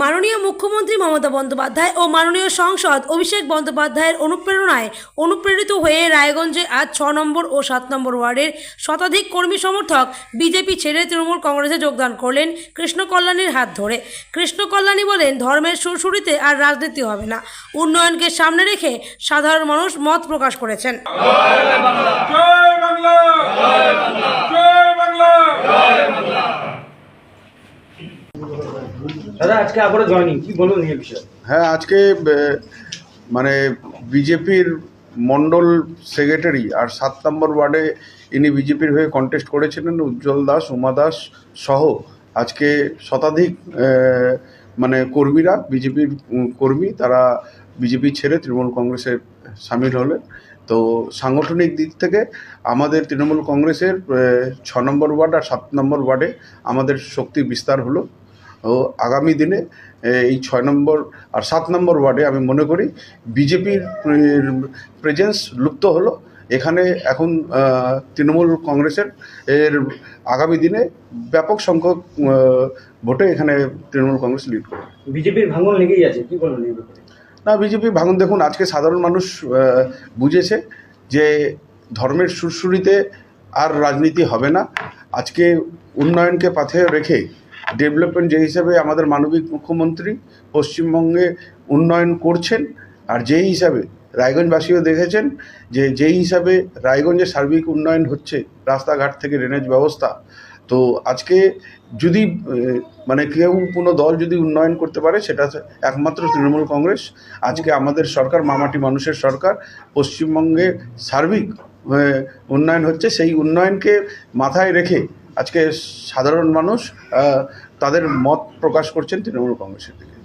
মাননীয় মুখ্যমন্ত্রী মমতা বন্দ্যোপাধ্যায় ও মাননীয় সংসদ অভিষেক বন্দ্যোপাধ্যায়ের অনুপ্রেরণায় অনুপ্রেরিত হয়ে রায়গঞ্জে আজ ছ নম্বর ও সাত নম্বর ওয়ার্ডের শতাধিক কর্মী সমর্থক বিজেপি ছেড়ে তৃণমূল কংগ্রেসে যোগদান করলেন কৃষ্ণ কল্যাণীর হাত ধরে। কৃষ্ণ কল্যাণী বলেন ধর্মের সুরসুরিতে আর রাজনীতি হবে না। উন্নয়নকে সামনে রেখে সাধারণ মানুষ মত প্রকাশ করেছেন। হ্যাঁ আজকে মানে বিজেপির মন্ডল সেক্রেটারি আর সাত নম্বর ওয়ার্ডে ইনি বিজেপির হয়ে কন্টেস্ট করেছিলেন, উজ্জ্বল দাস, উমা দাস সহ আজকে শতাধিক মানে কর্মীরা, বিজেপির কর্মী, তারা বিজেপি ছেড়ে তৃণমূল কংগ্রেসে সামিল হলেন। তো সাংগঠনিক দিক থেকে আমাদের তৃণমূল কংগ্রেসের ছ নম্বর ওয়ার্ড আর সাত নম্বর ওয়ার্ডে আমাদের শক্তি বিস্তার হলো। ও আগামী দিনে এই ছয় নম্বর আর সাত নম্বর ওয়ার্ডে আমি মনে করি বিজেপির প্রেজেন্স লুপ্ত হলো। এখানে এখন তৃণমূল কংগ্রেসের এর আগামী দিনে ব্যাপক সংখ্যক ভোটে এখানে তৃণমূল কংগ্রেস লিড করবে। বিজেপির ভাঙন লেগেই আছে কি ব্যাপারে? না বিজেপি ভাঙন দেখুন আজকে সাধারণ মানুষ বুঝেছে যে ধর্মের সুরসুরিতে আর রাজনীতি হবে না। আজকে উন্নয়নকে পাথে রেখে ডেভেলপমেন্ট যে হিসাবে আমাদের মানবিক মুখ্যমন্ত্রী পশ্চিমবঙ্গে উন্নয়ন করছেন, আর যেই হিসাবে রায়গঞ্জবাসীও দেখেছেন যে যেই হিসাবে রায়গঞ্জের সার্বিক উন্নয়ন হচ্ছে, রাস্তাঘাট থেকে ড্রেনেজ ব্যবস্থা, তো আজকে যদি মানে কেউ কোনো দল যদি উন্নয়ন করতে পারে, সেটা একমাত্র তৃণমূল কংগ্রেস। আজকে আমাদের সরকার, মামাটি মানুষের সরকার, পশ্চিমবঙ্গে সার্বিক উন্নয়ন হচ্ছে। সেই উন্নয়নকে মাথায় রেখে আজকে সাধারণ মানুষ তাদের মত প্রকাশ করছেন তৃণমূল কংগ্রেসের দিকে।